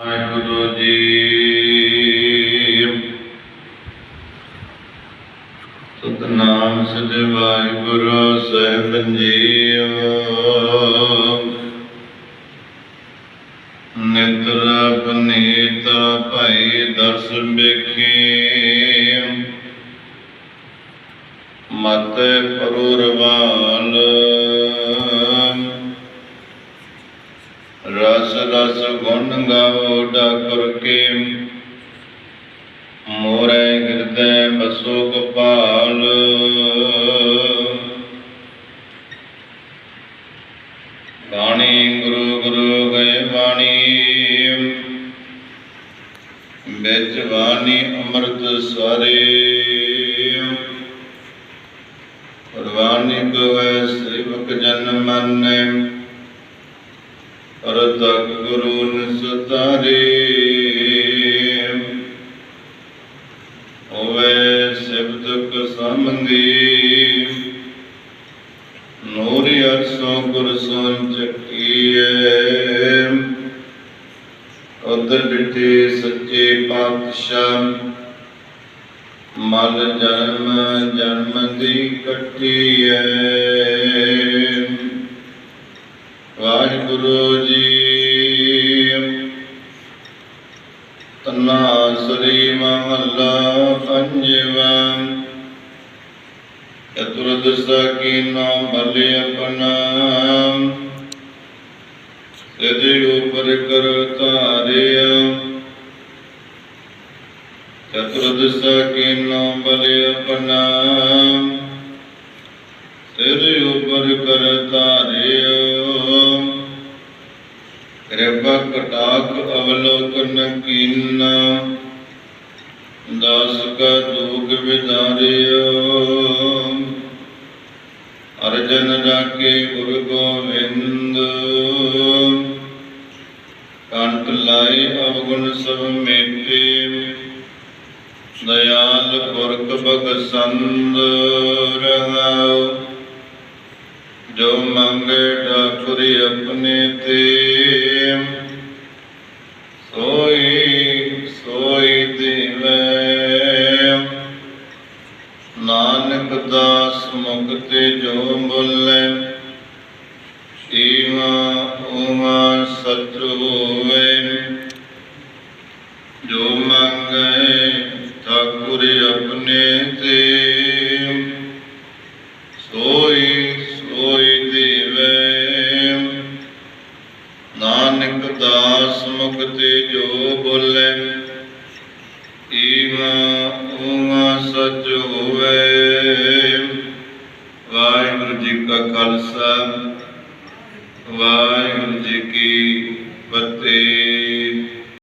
ਵਾਹਿਗੁਰੂ ਜੀ। ਸਤਨਾਮ ਸ੍ਰੀ ਵਾਹਿਗੁਰੂ, ਸਾਹਿਬ ਜੀਓ। ਨਿਤਰ ਪਨੀਤ ਭਾਈ ਦਰਸ ਵੇਖੀ। ਮਤ ਪਰੁਰਵਾਲ ਰਸ ਰਸ ਗੁਣ ਗਾਵੋ ਡਾਕਰ ਕੇ ਮੋਰੇ ਹਿਰਦੈ ਬਸੋ ਗੋਪਾਲ। ਬਾਣੀ ਗੁਰੂ ਗੁਰੂ ਗਏ ਬਾਣੀ, ਵਿੱਚ ਬਾਣੀ ਅੰਮ੍ਰਿਤ ਸਾਰੇ ਪਰਵਾਨੀ ਗਵੇ ਸੇਵਕ ਜਨ ਮੰਨੈ ਅਰਤਕ ਗੁਰੂ ਨੂਰੀ ਗੁਰ ਸੋਨ ਚੱਕੀਏ ਉਦਰ ਡਿਠੇ ਸੱਚੇ ਪਾਤਸ਼ਾਹ ਮਲ ਜਨਮ ਜਨਮ ਦੀ ਕੱਟੀਏ ਵਾਹਿਗੁਰੂ ਜੀ, ਤਨਾ ਸ੍ਰੀ ਮਹੱਲਾ ਪੰਜਵਾ। ਚਤੁਰਦ ਕੀਨੋ ਬਲੇ ਆਪਣਾ ਸਦੇ ਉਪਰ ਕਰ ਧਾਰਿਆ ਚਤੁਰਦਸ਼ ਕੀਨੋ ਬਲੇ ਆਪਣਾ ਸਿਰ ਉਪਰ ਕਰ ਧਾਰਿਓ ਕਿਰਪਾ ਕਟਾਕ ਅਵਲੋਕਨ ਕੀਨਾ ਦਾਸ ਕਾ ਦੁਖ ਵਿਦਾਰਿਓ ਅਰਜਨ ਰਾਖੇ ਗੁਰ ਗੋਵਿੰਦ ਕੰਟ ਲਾਈ ਅਵਗੁਣ ਸਭ ਮੇਟੇ ਦਇਆਲ ਪੁਰਖ ਬਗਸੰਦ ਰਹਾਉ ਜੋ ਮੰਗੇ ਠਾਕੁਰੀ ਆਪਣੇ ਤੇ ਨਾਨਕ ਦਾਸ ਮੁਕਤੇ ਜੋ ਬੋਲੇ ਈਵਾ ਉਮਾ ਸਚ ਹੋਵੇ, ਜੋ ਮੰਗੇ ਠਾਕੁਰੀ ਆਪਣੇ ਤੇ। ਸੋਈ ਸੋਈ ਦੇਵੈ, ਨਾਨਕ ਦਾਸ ਮੁਕਤੇ ਜੋ ਬੋਲੇ ਈਵਾ ਉਮਾ ਸਚ ਹੋਵੇ। ਵਾਹਿਗੁਰੂ ਜੀ ਕਾ ਖਾਲਸਾ ਵਾਹਿਗੁਰੂ ਜੀ ਕੀ ਫਤਿਹ।